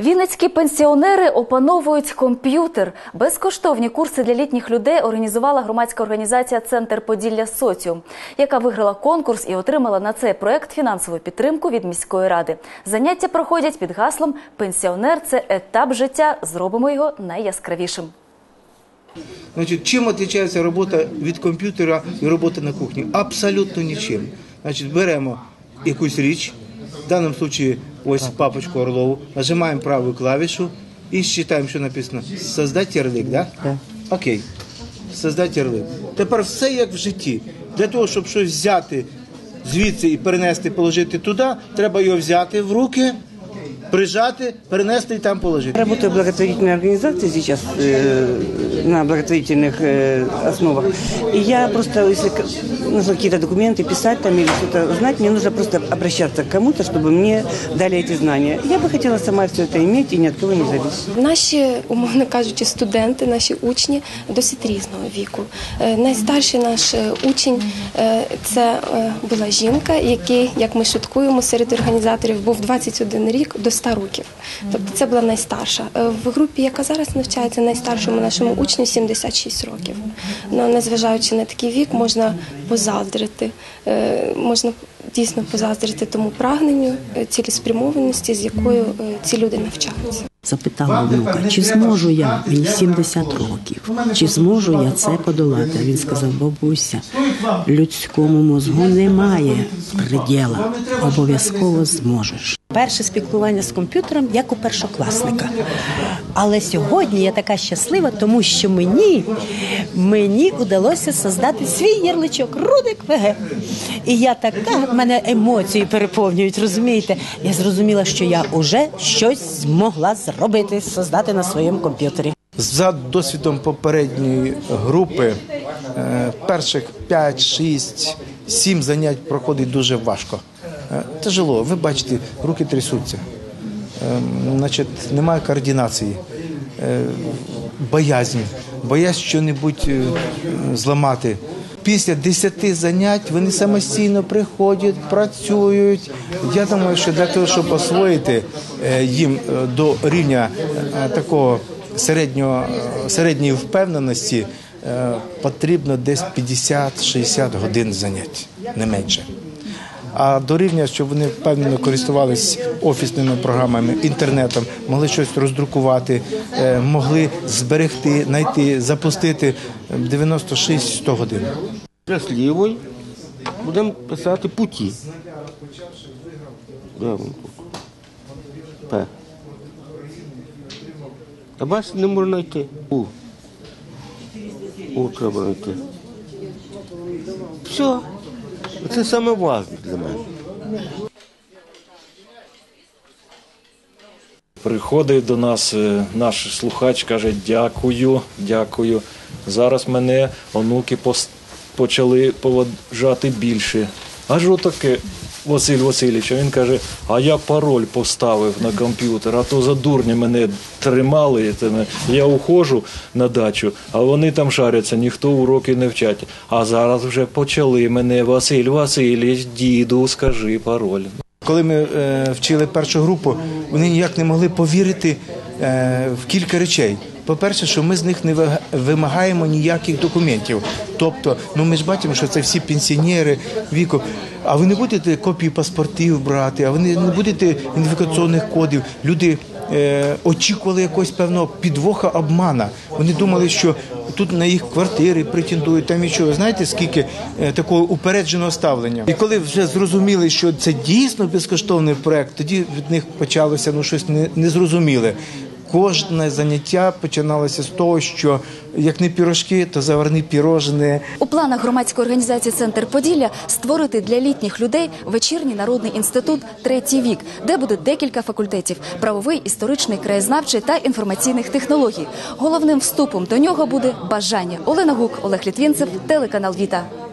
Вінницькі пенсіонери опановують комп'ютер. Безкоштовні курси для літніх людей організувала громадська організація Центр Поділля Соціум, яка виграла конкурс і отримала на цей проект фінансову підтримку від міської ради. Заняття проходять під гаслом Пенсіонер це етап життя. Зробимо його найяскравішим. Значить, чим відрізняється робота від комп'ютера і робота на кухні? Абсолютно нічим. Значить, беремо якусь річ, в даному випадку ось папочку Орлову, нажимаємо праву клавішу і считаємо, що написано. Создать ярлик, да? Да. Окей. Создать ярлик. Тепер все як в житті. Для того, щоб щось взяти звідси і перенести, положити туди, треба його взяти в руки, прижати, перенести і там положити. Работаю в благотворительной организации сейчас э, на благотворительных э, основах. И я просто, если к- нужно какие-то документы писать там или что-то знать, мне нужно просто обращаться к кому-то, чтобы мне дали эти знания. Я бы хотела сама все это иметь и ни от кого не зависеть. Наші, умовно кажучи, студенти, наші учні досить різного віку. Е, Найстарший наш е, учень е, це е, була жінка, який, як ми шуткуємо, серед організаторів був 21 рік до 100 років. Тобто це була найстарша. Е, В групі, яка зараз навчається, найстаршому нашому учню 76 років. Ну, незважаючи на такий вік, можна позаздрити, е, можна дійсно позаздрити тому прагненню, е, цілеспрямованості, з якою ці люди навчаються. Запитала внука, чи зможу я, мені 70 років, чи зможу я це подолати? Він сказав, бабуся, людському мозгу немає приділа, обов'язково зможеш. Перше спілкування з комп'ютером як у першокласника. Але сьогодні я така щаслива, тому що мені, мені вдалося создати свій ярличок Рудик ВГ. І я така, в мене емоції переповнюють, розумієте? Я зрозуміла, що я вже щось змогла зробити, создати на своєму комп'ютері. За досвідом попередньої групи е, перших 5, 6, 7 занять проходить дуже важко. Е, Тяжело, ви бачите, руки трясуться. Е, Значить, немає координації, е, боязнь, боязнь що-небудь е, зламати. Після 10 занять вони самостійно приходять, працюють. Я думаю, що для того, щоб освоїти їм до рівня такого середнього, середньої впевненості, потрібно десь 50-60 годин занять, не менше. А до рівня, щоб вони впевнено користувалися офісними програмами, інтернетом, могли щось роздрукувати, е, могли зберегти, знайти, запустити 96-100 годин. Зараз будемо писати путі. П. А бачите, не можна знайти. У. У треба знайти. Все. Це саме важливе для мене. Приходить до нас е, наш слухач, каже: дякую, дякую. Зараз мене онуки почали поважати більше. Аж що таке, Василь Васильович? Він каже: а я пароль поставив на комп'ютер, а то за дурня мене тримали. Я уходжу на дачу, а вони там шаряться, ніхто уроки не вчать. А зараз вже почали мене Василь Васильович, діду, скажи пароль. Коли ми е, вчили першу групу, вони ніяк не могли повірити е, в кілька речей. По-перше, що ми з них не вимагаємо ніяких документів. Тобто, ну ми ж бачимо, що це всі пенсіонери віку. А ви не будете копії паспортів брати, а ви не будете ідентифікаційних кодів. Люди е, очікували якогось певного підвоха обмана. Вони думали, що тут на їх квартири претендують, там і. Знаєте, скільки е, такого упередженого ставлення? І коли вже зрозуміли, що це дійсно безкоштовний проект, тоді від них почалося ну щось не- незрозуміле. Кожне заняття починалося з того, що як не пірожки, то заварні пірожне. У планах громадської організації Центр Поділля створити для літніх людей вечірній народний інститут третій вік, де буде декілька факультетів: правовий, історичний, краєзнавчий та інформаційних технологій. Головним вступом до нього буде бажання. Олена Гук, Олег Літвінцев, телеканал Віта.